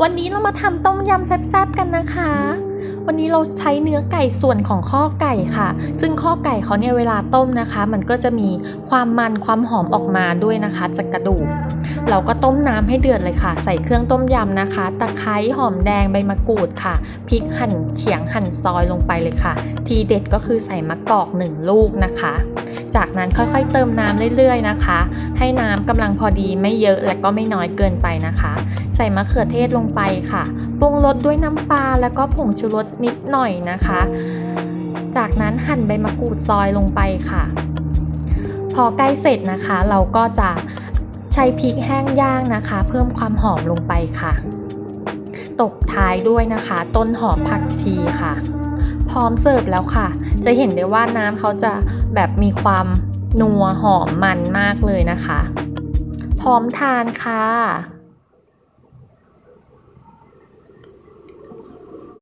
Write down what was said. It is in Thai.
วันนี้เรามาทำต้มยำแซ่บๆกันนะคะ วันนี้เราใช้เนื้อไก่ส่วนของข้อไก่ค่ะ ซึ่งข้อไก่เขาเนี่ยเวลาต้มนะคะ มันก็จะมีความมันความหอมออกมาด้วยนะคะจากกระดูก เราก็ต้มน้ำให้เดือดเลยค่ะ ใส่เครื่องต้มยำนะคะ ตะไคร้หอมแดงใบมะกรูดค่ะ พริกหั่นเฉียงหั่นซอยลงไปเลยค่ะ ทีเด็ดก็คือใส่มะกอกหนึ่งลูกนะคะ จากนั้นค่อยๆเติมน้ำเรื่อยๆนะคะ ให้น้ำกำลังพอดีไม่เยอะและก็ไม่น้อยเกินไปนะคะ ใส่มะเขือเทศลงไปค่ะปรุงรสด้วยน้ำปลาแล้วก็ผงชูรสนิดหน่อยนะคะ จากนั้นหั่นใบมะกรูดซอยลงไปค่ะ พอใกล้เสร็จนะคะ เราก็จะใช้พริกแห้งย่างนะคะ เพิ่มความหอมลงไปค่ะ ตบท้ายด้วยนะคะ ต้นหอมผักชีค่ะ พร้อมเสิร์ฟแล้วค่ะ จะเห็นได้ว่าน้ำเขาจะแบบมีความนัวหอมมันมากเลยนะคะ พร้อมทานค่ะ